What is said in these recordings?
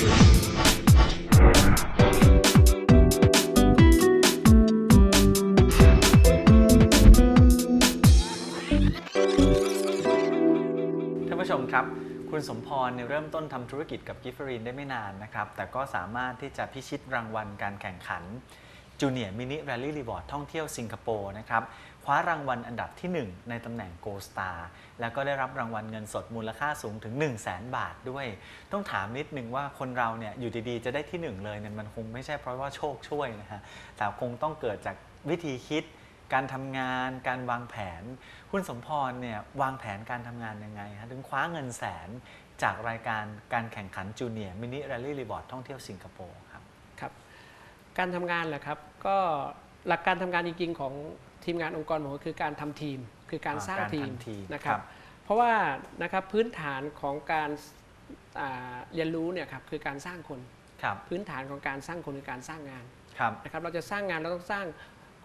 ท่านผู้ชมครับ คุณสมพรเนี่ยเริ่มต้นทำธุรกิจกับกิฟฟรีนได้ไม่นานนะครับ แต่ก็สามารถที่จะพิชิตรางวัลการแข่งขัน จูเนียร์มินิ r รลลี่รีวอร์ดท่องเที่ยวสิงคโปร์นะครับคว้ารางวัลอันดับที่ 1 ในตำแหน่ง Gold Star แล้วก็ได้รับรางวัลเงินสดมูลค่าสูงถึง 1 0 0 0 0แบาทด้วย ต้องถามนิดนึงว่าคนเราเนี่ยอยู่ดีๆ จะได้ที่ 1 เลยเนี่ยมันคงไม่ใช่เพราะว่าโชคช่วยนะฮะแต่คงต้องเกิดจากวิธีคิด การทำงาน การวางแผน คุณสมพรเนี่ยวางแผนการทำงานยังไงฮะถึงคว้าเงินแสนจากรายการการแข่งขันจูเนียร์มินิ r รลลี่รีวอร์ดท่องเที่ยวสิงคโปร์ครับครับ การทำงานแหละครับ ก็หลักการทำงานจริงๆของทีมงานองค์กรผมก็คือการทำทีม คือการอ่าสร้างการทีมทำทีมนะครับครับ เพราะว่านะครับพื้นฐานของการอ่าเรียนรู้เนี่ยครับคือการสร้างคนครับพื้นฐานของการสร้างคนคือการสร้างงานครับนะครับเราจะสร้างงานเราต้องสร้าง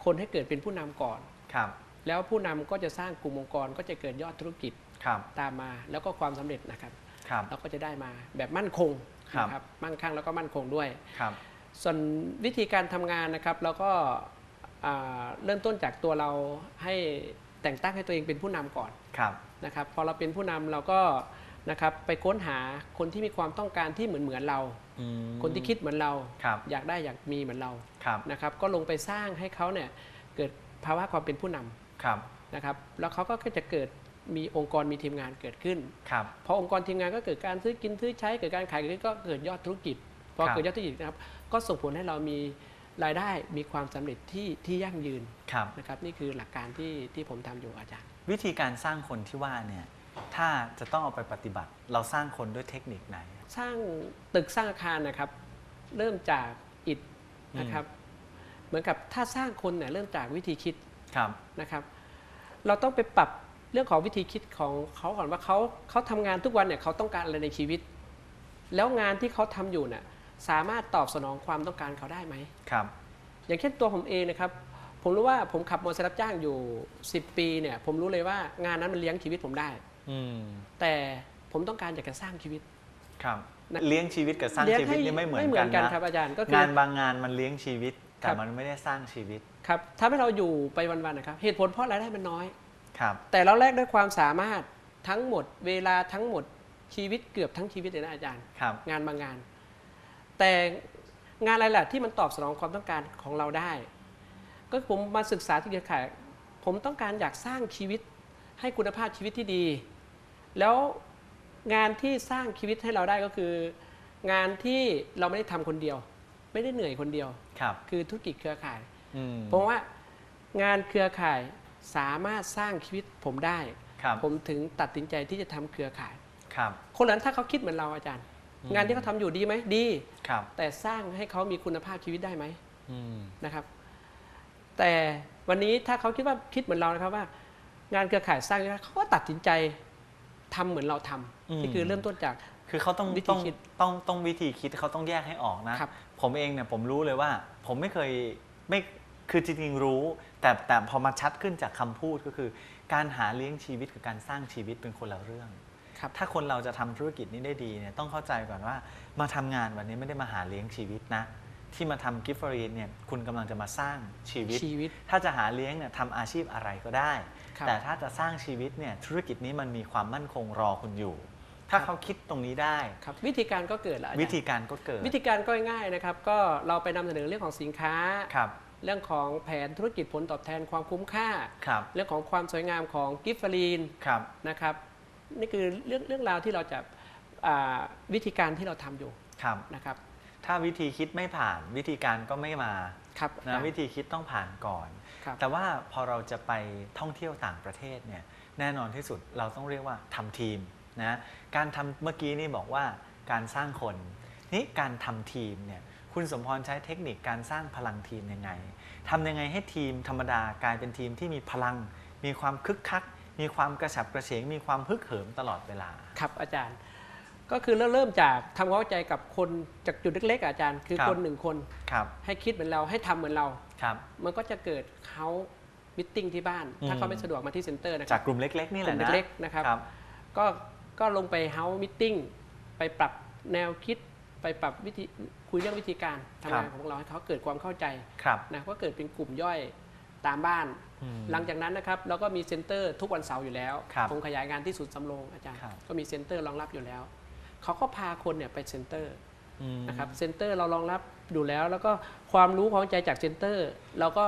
คนให้เกิดเป็นผู้นำก่อนครับแล้วผู้นำก็จะสร้างกลุ่มองค์กรก็จะเกิดยอดธุรกิจครับตามมาแล้วก็ความสำเร็จนะครับครับเราก็จะได้มาแบบมั่นคงครับนะครับมั่งคั่งแล้วก็มั่นคงด้วยครับ ส่วนวิธีการทำงานนะครับเราก็อ่าเริ่มต้นจากตัวเราให้แต่งตั้งให้ตัวเองเป็นผู้นำก่อนครับนะครับพอเราเป็นผู้นำเราก็นะครับไปค้นหาคนที่มีความต้องการที่เหมือนเหมือนเราอืมคนที่คิดเหมือนเราครับอยากได้อยากมีเหมือนเราครับนะครับก็ลงไปสร้างให้เขาเนี่ยเกิดภาวะความเป็นผู้นำครับนะครับแล้วเขาก็จะเกิดมีองค์กรมีทีมงานเกิดขึ้นครับพอองค์กรทีมงานก็เกิดการซื้อกินซื้อใช้เกิดการขายเกิดขึ้นก็เกิดยอดธุรกิจ พอครับเกิดยอดธุรกิจนะครับก็ส่งผลให้เรามีรายได้มีความสำเร็จที่ที่ยั่งยืนครับนะครับนี่คือหลักการที่ที่ผมทำอยู่อาจารย์ วิธีการสร้างคนที่ว่าเนี่ยถ้าจะต้องเอาไปปฏิบัติ เราสร้างคนด้วยเทคนิคไหน สร้างตึกสร้างอาคารนะครับ เริ่มจากอิฐนะครับ เหมือนกับถ้าสร้างคนเนี่ยเริ่มจากวิธีคิดครับนะครับ เราต้องไปปรับเรื่องของวิธีคิดของเขาก่อนว่าเขาเขาทำงานทุกวันเนี่ยเขาต้องการอะไรในชีวิต แล้วงานที่เขาทำอยู่เนี่ย สามารถตอบสนองความต้องการเขาได้ไหมครับ อย่างเช่นตัวผมเองนะครับ ผมรู้ว่าผมขับมอเตอร์ไซค์รับจ้างอยู่ 10 ปีเนี่ย ผมรู้เลยว่างานนั้นมันเลี้ยงชีวิตผมได้อืมแต่ผมต้องการอยากจะสร้างชีวิตครับนะเลี้ยงชีวิตกับสร้างเลี้ยชีวิตนี่ไม่เหมือนไม่เหมืกัอนนกันนะครับอาจารย์ก็คืองานบางงานมันเลี้ยงชีวิตแต่ครับมันไม่ได้สร้างชีวิตครับทำให้เราอยู่ไปวันๆนะครับ เหตุผลเพราะรายได้มันน้อยครับแต่เราแลกด้วยความสามารถทั้งหมด เวลาทั้งหมดชีวิตเกือบทั้งชีวิตเลยนะอาจารย์ครับงานบางงาน แต่งานอะไรล่ะที่มันตอบสนองความต้องการของเราได้ ก็ผมมาศึกษาที่เครือข่ายผมต้องการอยากสร้างชีวิตให้คุณภาพชีวิตที่ดี แล้วงานที่สร้างชีวิตให้เราได้ก็คือ งานที่เราไม่ได้ทำคนเดียว ไม่ได้เหนื่อยคนเดียวครับคือธุรกิจเครือข่ายอืมผมว่างานเครือข่ายสามารถสร้างชีวิตผมได้ครับผมถึงตัดสินใจที่จะทำเครือข่ายครับคนนั้นถ้าเขาคิดเหมือนเราอาจารย์อืม งานที่เขาทำอยู่ดีไหมดีครับ แต่สร้างให้เขามีคุณภาพชีวิตได้ไหมอืมนะครับ แต่วันนี้ถ้าเขาคิดว่าคิดเหมือนเรานะครับว่า งานเครือข่ายสร้างได้เขาก็ตัดสินใจทำเหมือนเราทำอืมนี่คือเริ่มต้นจากคือเขาต้องวิธีต้องคิดต้องต้องวิธีคิดเขาต้องแยกให้ออกนะครับผมเองเนี่ยผมรู้เลยว่า ผมไม่เคยไม่คือจริงๆรู้ แต่แต่พอมาชัดขึ้นจากคำพูดก็คือ การหาเลี้ยงชีวิตกับการสร้างชีวิตเป็นคนละเรื่องครับ ถ้าคนเราจะทำธุรกิจนี้ได้ดีเนี่ยต้องเข้าใจก่อนว่ามาทำงานวันนี้ไม่ได้มาหาเลี้ยงชีวิตนะ ที่มาทำกิฟต์ฟรีเนี่ยคุณกำลังจะมาสร้างชีวิตชีวิต ถ้าจะหาเลี้ยงเนี่ยทำอาชีพอะไรก็ได้ครับแต่ถ้าจะสร้างชีวิตเนี่ยธุรกิจนี้มันมีความมั่นคงรอคุณอยู่ถ้าครับเขาคิดตรงนี้ได้ครับวิธีการก็เกิดแล้วอาจารย์วิธีการก็เกิด วิธีการก็ง่ายๆนะครับ ก็เราไปนำเสนอเรื่องของสินค้าครับเรื่องของแผนธุรกิจผลตอบแทนความคุ้มค่าครับเรื่องของความสวยงามของกิฟฟรีนครับนะครับ นี่คือเรื่องเรื่องราวที่เราจะอ่าวิธีการที่เราทำอยู่ครับนะครับ ถ้าวิธีคิดไม่ผ่านวิธีการก็ไม่มาครับนะวิธีคิดต้องผ่านก่อนครับแต่ว่าพอเราจะไปท่องเที่ยวต่างประเทศเนี่ยแน่นอนที่สุดเราต้องเรียกว่าทำทีมนะการทำเมื่อกี้นี่บอกว่าการสร้างคนนี่การทำทีมเนี่ยคุณสมพรใช้เทคนิคการสร้างพลังทีมยังไงทำยังไงให้ทีมธรรมดากลายเป็นทีมที่มีพลัง มีความคึกคัก มีความกระฉับกระเฉงมีความฮึกเหิมตลอดเวลา ครับอาจารย์ ก็คือเริ่มเริ่มจากทำความเข้าใจกับคนจากจุดเล็กๆอะอาจารย์ คือครับ คนหนึ่งคนครับให้คิดเหมือนเราให้ทำเหมือนเรา ครับ มันก็จะเกิดเขามิทติ้งที่บ้าน ถ้าอืม เขาไม่สะดวกมาที่เซ็นเตอร์นะคจารักบกลุ่มเล็ก ๆ นี่กแหลุ่ละมนะเล็กๆนะครับ ครับ ก็ก็ลงไปเฮาส์มิทติ้งไปปรับแนวคิดไปไปปรับวิธีคุยเรื่องวิธีการทำงานของพวกเราให้เขาเกิดความเข้าใจครับ นะก็เกิดเป็นกลุ่มย่อย ตามบ้านอืมหลังจากนั้นนะครับเราก็มีเซ็นเตอร์ทุกวันเสาร์อยู่แล้วครับผมขยายงานที่ศูนย์สำโรงอาจารย์ครับก็มีเซ็นเตอร์รองรับอยู่แล้ว เขาก็พาคนเนี่ยไปเซ็นเตอร์อืมนะครับเซ็นเตอร์เรารองรับอยู่แล้ว แล้วก็ความรู้ความเข้าใจจากเซ็นเตอร์ เราก็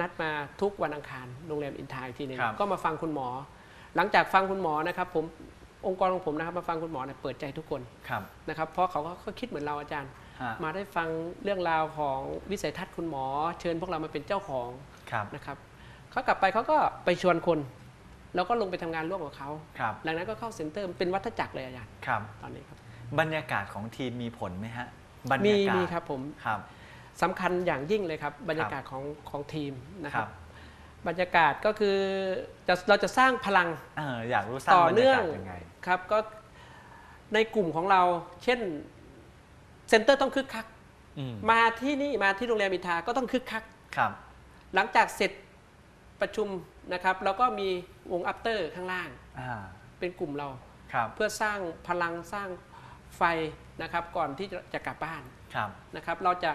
นัดมาทุกวันอังคารโรงแรมอินทาอีกทีหนึงครับก็มาฟังคุณหมอ หลังจากฟังคุณหมอนะครับผมองค์กรของผมนะครับมาฟังคุณหมอเนี่ยเปิดใจทุกคนครับนะครับเพราะเขาก็ก็คิดเหมือนเราอาจารย์ฮะมาได้ฟังเรื่องราวของวิสัยทัศน์คุณหมอ เชิญพวกเรามาเป็นเจ้าของ ครับนะครับเขากลับไปเขาก็ไปชวนคน แล้วก็ลงไปทำงานร่วมกับเขาครับหลังนั้นก็เข้าเซ็นเตอร์เป็นวัฏจักรเลยอาจารย์ครับตอนนี้ครับ บรรยากาศของทีมมีผลไหมฮะบรรมียากาศมีครับผมครับสำคัญอย่างยิ่งเลยครับ บรรยากาศของของทีมนะคครัรับบบรรยากาศก็คือจะเราจะสร้างพลังเอออยากรู้สร้างต่อบรรเนื่ยาองกาศยังไงครับก็ในกลุ่มของเรา เช่นเซ็นเตอร์ต้องคึกคักอืมมาที่นี่มาที่โรงแรมอินทราก็ต้องคึกคักครับ หลังจากเสร็จประชุมนะครับแล้วก็มีวงอัปเตอร์ข้างล่าง อ่าเป็นกลุ่มเรา ครับเพื่อสร้างพลังสร้างไฟนะครับก่อนที่จะจะกลับบ้านครับนะครับ เราจะ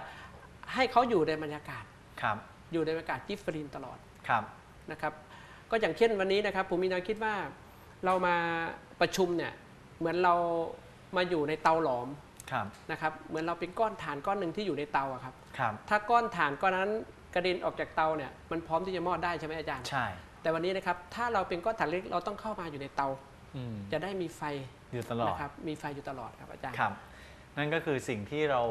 ให้เขาอยู่ในบรรยากาศ ครับอยู่ในบรรยากาศจิฟฟรินตลอดครับนะครับ ก็อย่างเช่นวันนี้นะครับ ผมมีแนวคิดว่าเรามาประชุมเนี่ยเหมือนเรามาอยู่ในเตาหลอมครับนะครับ เหมือนเราเป็นก้อนถ่านก้อนหนึ่งที่อยู่ในเตาอะครับ ครับ ถ้าก้อนถ่านก้อนนั้น กระเด็นออกจากเตาเนี่ยมันพร้อมที่จะมอดได้ใช่ไหมอาจารย์ ใช่ แต่วันนี้นะครับถ้าเราเป็นก้อนถ่านเล็กเราต้องเข้ามาอยู่ในเตา อืมจะได้มีไฟอยู่ตลอด นะครับมีไฟอยู่ตลอดครับอาจารย์ ครับ นั่นก็คือสิ่งที่เรา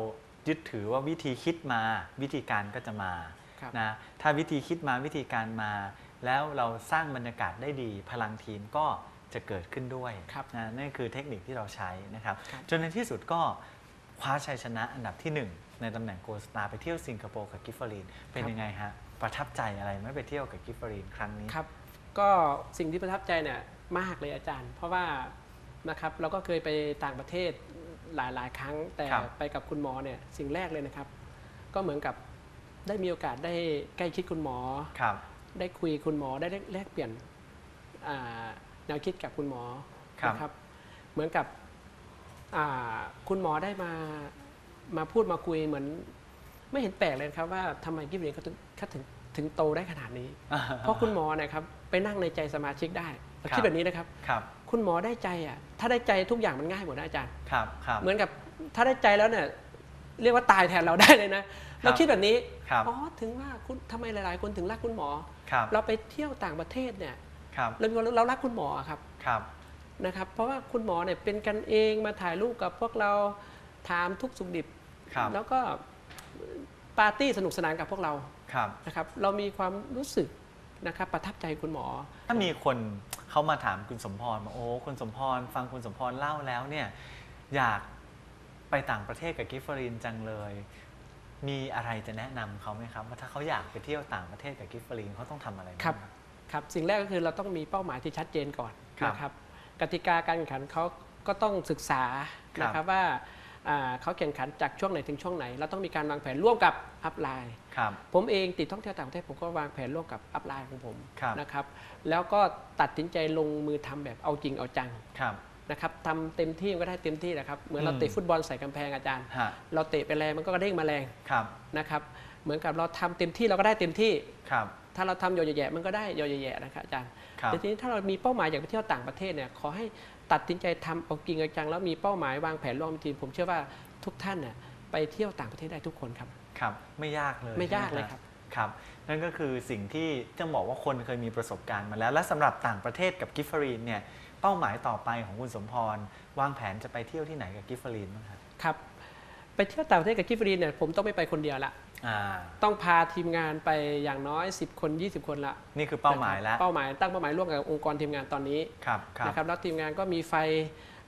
ยึดถือว่าวิธีคิดมาวิธีการก็จะมาครับ นะถ้าวิธีคิดมาวิธีการมา แล้วเราสร้างบรรยากาศได้ดี พลังทีมก็จะเกิดขึ้นด้วยครับ นะนั่นคือเทคนิคที่เราใช้นะครับครับจนในที่สุดก็คว้าชัยชนะอันดับที่1 ในตำแหน่งโกลสตาร์ไปเที่ยวสิงคโปร์กับกิฟเฟอรีนเป็นยังไงฮะประทับใจอะไรไหม่ไปเที่ยวกับกิฟเฟอรีนครั้งนี้ครับ ก็สิ่งที่ประทับใจเนี่ยมากเลยอาจารย์ เพราะว่านะครับเราก็เคยไปต่างประเทศหลายๆ ครั้งแต่ครับไปกับคุณหมอเนี่ยสิ่งแรกเลยนะครับ ก็เหมือนกับได้มีโอกาสได้ใกล้ชิดคุณหมอครับ ได้คุยคุณหมอได้แลกเปลี่ยนอ่าแนวคิดกับคุณหมอครับนะครับ เหมือนกับอ่าคุณหมอได้มา มาพูดมาคุยเหมือน ไม่เห็นแปลกเลยครับว่าทำไมกิฟต์เรียนเขาถึงเขาถึงถึงโตได้ขนาดนี้ เพราะคุณหมอเนะครับไปนั่งในใจสมาชิกได้เราครับคิดแบบนี้นะครับครับ คุณหมอได้ใจอะถ้าได้ใจทุกอย่างมันง่ายหมดนะอาจารย์ครับครับเหมือนกับถ้าได้ใจแล้วเนี่ยเรียกว่าตายแทนเราได้เลยนะเราคิดแบบนี้ครับอ๋อถึงว่าคุณทำไมหลาย ๆ คนถึงรักคุณหมอครับเราไปเที่ยวต่างประเทศเนี่ยครับเรามีความรู้เรารักคุณหมอครับครับนะครับ เพราะว่าคุณหมอเนี่ยเป็นกันเองมาถ่ายรูปกับพวกเราถามทุกสุขดิบ ครับ แล้วก็ปาร์ตี้สนุกสนานกับพวกเราครับ นะครับ เรามีความรู้สึกนะครับประทับใจคุณหมอ ถ้ามีคนเขามาถามคุณสมพรว่าโอ้คุณสมพร ฟังคุณสมพรเล่าแล้วเนี่ยอยากไปต่างประเทศกับกิฟเฟอรีนจังเลย มีอะไรจะแนะนำเขาไหมครับ ว่าถ้าเขาอยากไปเที่ยวต่างประเทศกับกิฟเฟอรีนเขาต้องทำอะไราง ครับ ครับ สิ่งแรกก็คือเราต้องมีเป้าหมายที่ชัดเจนก่อนครับนะครับ กติกาการแข่งขันเขาก็ต้องศึกษาครับ นะครับว่าอ่า เขาแข่งขันจากช่วงไหนถึงช่วงไหน เราต้องมีการวางแผนร่วมกับอัพไลน์ครับผมเองติดท่องเที่ยวต่างประเทศผมก็วางแผนร่วมกับอัพไลน์ของผมครับนะครับแล้วก็ตัดสินใจลงมือทำแบบเอาจริงเอาจังครับนะครับทำเต็มที่มันก็ได้เต็มที่แหละครับเหมือนเราอืมเตะฟุตบอลใส่กำแพงอาจารย์ฮะเราเตะไปแรงมันก็กระเด้งมาแรงครับนะครับเหมือนกับเราทำเต็มที่เราก็ได้เต็มที่ครับถ้าเราทำโยแย่ๆมันก็ได้โยแย่ๆนะครับอาจารย์ครับแต่ทีนี้ถ้าเรามีเป้าหมายอยากไปเที่ยวต่างประเทศเนี่ยขอให้ ตัดสินใจทำเอาจริงเอาจังแล้วมีเป้าหมายวางแผนร่วมทีมผมเชื่อว่าทุกท่านเนี่ยไปเที่ยวต่างประเทศได้ทุกคนครับครับ ไม่ยากเลยไม่ยากใช่หเลยครับครับนั่นก็คือสิ่งที่ต้องบอกว่าคนเคยมีประสบการณ์มาแล้ว และสำหรับต่างประเทศกับกิฟเฟอรีนเนี่ยเป้าหมายต่อไปของคุณสมพร วางแผนจะไปเที่ยวที่ไหนกับกิฟเฟอรีนบ้างครับครับไปเที่ยวต่างประเทศกับกิฟฟรีนเนี่ยผมต้องไม่ไปคนเดียวละอ่า ต้องพาทีมงานไปอย่างน้อย 10 คน 20 คนละนี่คือเป้าหมายแล้วนะครับเป้าหมายตั้งเป้าหมายร่วมกับองค์กรทีมงานตอนนี้ครับครับนะครับแล้วทีมงานก็มีไฟ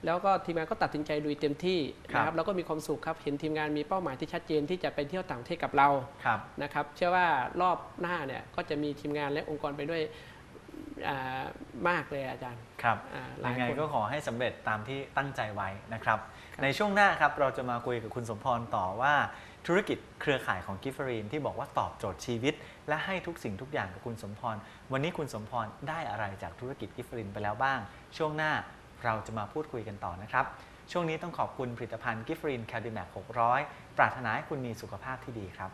แล้วก็ทีมงานก็ตัดสินใจลุยเต็มที่ครับนะครับแล้วก็มีความสุขครับเห็นทีมงานมีเป้าหมายที่ชัดเจนที่จะไปเที่ยวต่างประเทศกับเราครับนะครับเชื่อว่ารอบหน้าเนี่ยก็จะมีทีมงานและองค์กรไปด้วยอ่ามากเลยอาจารย์ครับอ่าหลายยังไงคนก็ขอให้สำเร็จตามที่ตั้งใจไว้นะครับครับ ในช่วงหน้าครับเราจะมาคุยกับคุณสมพรต่อว่า ธุรกิจเครือข่ายของกิฟเฟอรีนที่บอกว่าตอบโจทย์ชีวิต และให้ทุกสิ่งทุกอย่างกับคุณสมพร วันนี้คุณสมพรได้อะไรจากธุรกิจกิฟเฟอรีนไปแล้วบ้าง ช่วงหน้าเราจะมาพูดคุยกันต่อนะครับ ช่วงนี้ต้องขอบคุณผลิตภัณฑ์กิฟฟรีนแคลดิแมก600 ปรารถนาให้คุณมีสุขภาพที่ดีครับ